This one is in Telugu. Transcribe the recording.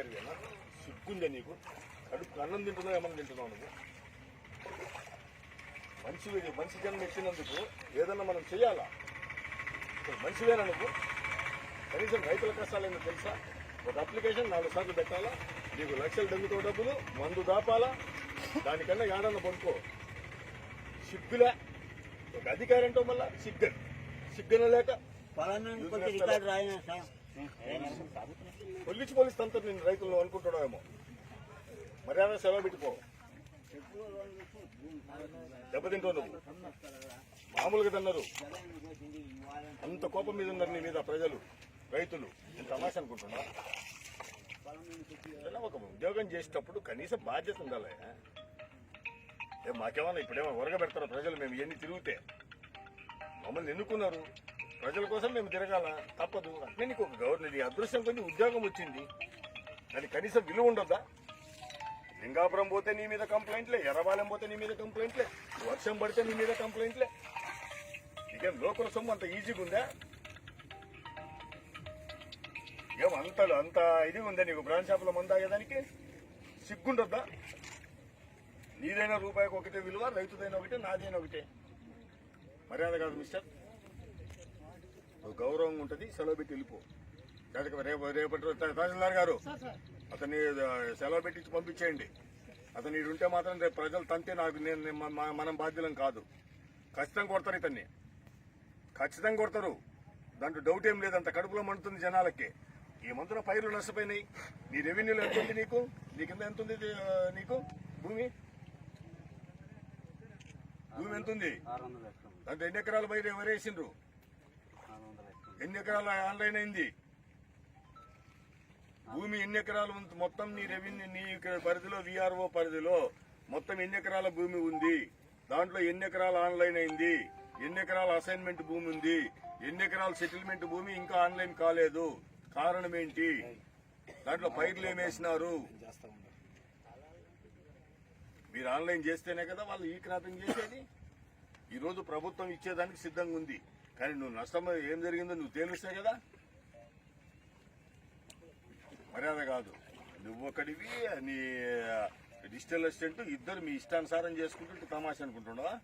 అధికారివేనా సిగ్గుందే నీకు? కడుపు అన్నం తింటున్నావు ఏమన్నా తింటున్నావు నువ్వు? మనిషి మనిషి జన్మ ఇచ్చినందుకు ఏదన్నా మనం చేయాలా మనిషివేనా నువ్వు? కనీసం రైతుల కష్టాలు ఏంటో తెలుసా? ఒక అప్లికేషన్ నాలుగు సార్లు పెట్టాలా? నీకు లక్షలు దగ్గుతో డబ్బులు మందు దాపాలా? దానికన్నా ఏడన్నా పడుకో సిగ్గులే. ఒక అధికారి అంటో మళ్ళా? సిగ్గన్. సిగ్గన లేక పలానా రికార్డు రాయినా సార్? పొలిచి పోలీస్ నేను రైతులను అనుకుంటున్నావేమో. మర్యాద సెలవు పెట్టుకో. దెబ్బతింటావు నువ్వు మామూలుగా తిన్నారు. అంత కోపం మీద ఉన్నారు నీ మీద ప్రజలు రైతులు. నేను తమాష అనుకుంటున్నా. ఒక ఉద్యోగం చేసేటప్పుడు కనీసం బాధ్యత ఉండాలి. మాకేమన్నా ఇప్పుడేమో ఉరగబెడతారు ప్రజలు? మేము ఇవన్నీ తిరిగితే. మమ్మల్ని ఎన్నుకున్నారు? ప్రజల కోసం మేము తిరగాల తప్పదు. అంటే నీకు ఒక గవర్నమెంట్ అదృష్టం కొంచెం ఉద్యోగం వచ్చింది. అది కనీసం విలువ ఉండద్దా? లింగాపురం పోతే నీ మీద కంప్లైంట్లే ఎర్రబాలెం పోతే నీ మీద కంప్లైంట్లే వర్షం పడితే నీ మీద కంప్లైంట్లే. నీకేం లోకల సొమ్ము? అంత ఈజీగా ఉందా? ఏం అంత అంత ఇది ఉందా నీకు? బ్రాండ్ షాపులో మందాగేదానికి సిగ్గుండొద్దా? నీదైనా రూపాయికి ఒకటే విలువ రైతుదైనా ఒకటే నాదైనా ఒకటే. మర్యాద కాదు మిస్టర్. గౌరవం ఉంటుంది సెలవు పెట్టి వెళ్ళిపో. లేకపోతే రేపు రేపటి రోజు తహసీల్దార్ గారు అతన్ని సెలవు పెట్టించి పంపించేయండి. అతను ఈడు ఉంటే మాత్రం రేపు ప్రజలు తంతే నాకు నేను మనం బాధ్యులం కాదు. ఖచ్చితంగా కొడతారు ఇతన్ని. ఖచ్చితంగా కొడతారు. దాంట్లో డౌట్ ఏం లేదు అంత కడుపులో మండుతుంది జనాలకి. ఈ మందున పైర్లు నష్టపోయినాయి. నీ రెవెన్యూలో ఎంత ఉంది నీకు? నీ కింద ఎంత ఉంది నీకు? భూమి? భూమి ఎంత ఉంది దాంట్లో ఎన్ని ఎకరాల పైరు ఎవరు ఎన్ని ఎకరాలు ఆన్లైన్ అయింది? భూమి ఎన్ని ఎకరాలు మొత్తం నీ రెవెన్యూ నీ ఇక్కడ పరిధిలో విఆర్ఓ పరిధిలో మొత్తం ఎన్ని ఎకరాల భూమి ఉంది? దాంట్లో ఎన్ని ఎకరాలు ఆన్లైన్ అయింది? ఎన్ని ఎకరాల అసైన్మెంట్ భూమి ఉంది? ఎన్ని ఎకరాల సెటిల్మెంట్ భూమి ఇంకా ఆన్లైన్ కాలేదు? కారణం ఏంటి? దాంట్లో పైర్లు ఏమేసినారు మీరు ఆన్లైన్ చేస్తేనే కదా వాళ్ళు ఈ క్రాపింగ్ చేసేది? ఈరోజు ప్రభుత్వం ఇచ్చేదానికి సిద్ధంగా ఉంది. కానీ నువ్వు నష్టం ఏం జరిగిందో నువ్వు తేలుస్తే కదా? మర్యాద కాదు. నువ్వు ఒకటివి నీ డిజిటల్ అసిస్టెంట్ ఇద్దరు మీ ఇష్టానుసారం చేసుకుంటుంటే తమాషా అనుకుంటున్నావా?